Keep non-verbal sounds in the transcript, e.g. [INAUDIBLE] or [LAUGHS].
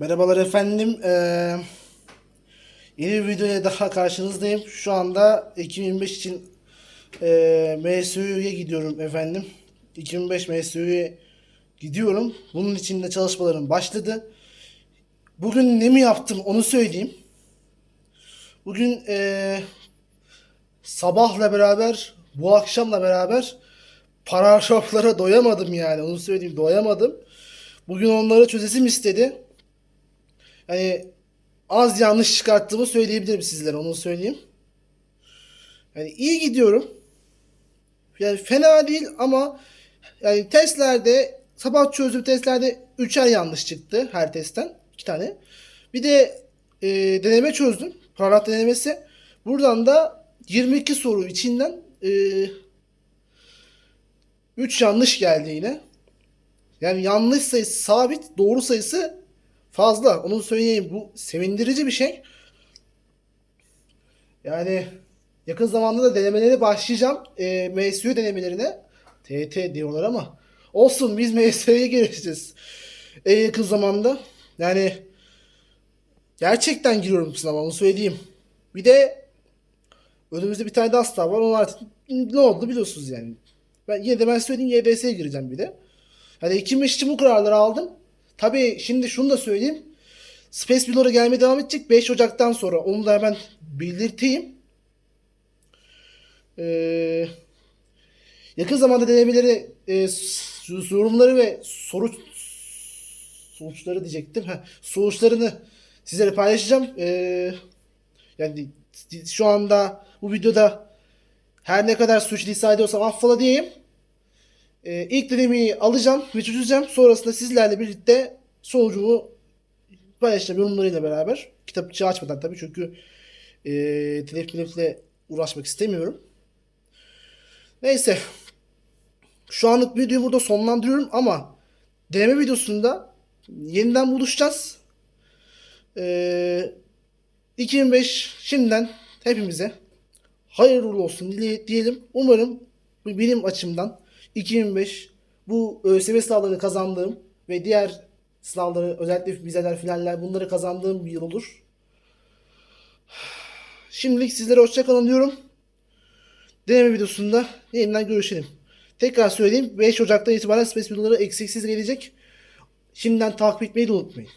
Merhabalar efendim. Ee, yeni bir videoya daha karşınızdayım. Şu anda 2025 için e, MSU'ya gidiyorum efendim. 2005 MSU'ya gidiyorum. Bunun için de çalışmalarım başladı. Bugün ne mi yaptım onu söyleyeyim. Bugün e, sabahla beraber, bu akşamla beraber paragraflara [LAUGHS] doyamadım yani. Onu söyleyeyim doyamadım. Bugün onları çözesim istedi. Yani az yanlış çıkarttığımı söyleyebilirim sizlere onu söyleyeyim. Yani iyi gidiyorum. Yani fena değil ama yani testlerde sabah çözdüğüm testlerde üçer yanlış çıktı her testten. iki tane. Bir de e, deneme çözdüm. Paragraf denemesi. Buradan da 22 soru içinden e, 3 yanlış geldi yine. Yani yanlış sayısı sabit, doğru sayısı fazla. Onu söyleyeyim. Bu sevindirici bir şey. Yani yakın zamanda da denemeleri başlayacağım. E, MSU denemelerine. TT diyorlar ama olsun biz MSU'ya gireceğiz. En yakın zamanda. Yani gerçekten giriyorum sınava onu söyleyeyim. Bir de önümüzde bir tane daha sınav var. Onun artık ne oldu biliyorsunuz yani. Ben yine de ben söyleyeyim YDS'ye gireceğim bir de. Hani 2005 için bu kararları aldım. Tabii şimdi şunu da söyleyeyim. Space Billora gelmeye devam edecek 5 Ocak'tan sonra. Onu da hemen belirteyim. Ee, yakın zamanda denemeleri, e, yorumları ve soru sonuçları diyecektim. Heh, sonuçlarını sizlere paylaşacağım. Ee, yani şu anda bu videoda her ne kadar suçlisan ediyorsam affola diyeyim. Ee, ilk denemeyi alacağım ve çözeceğim. Sonrasında sizlerle birlikte sonucumu paylaşacağım yorumlarıyla beraber. Kitapçığı açmadan tabii çünkü e, telif milifle uğraşmak istemiyorum. Neyse. Şu anlık videoyu burada sonlandırıyorum ama deneme videosunda yeniden buluşacağız. Ee, 2005 şimdiden hepimize hayırlı olsun diyelim. Umarım benim açımdan 2005 bu ÖSYM sınavlarını kazandığım ve diğer sınavları özellikle vizeler, finaller bunları kazandığım bir yıl olur. Şimdilik sizlere hoşçakalın diyorum. Deneme videosunda yeniden görüşelim. Tekrar söyleyeyim 5 Ocak'tan itibaren Space videoları eksiksiz gelecek. Şimdiden takip etmeyi de unutmayın.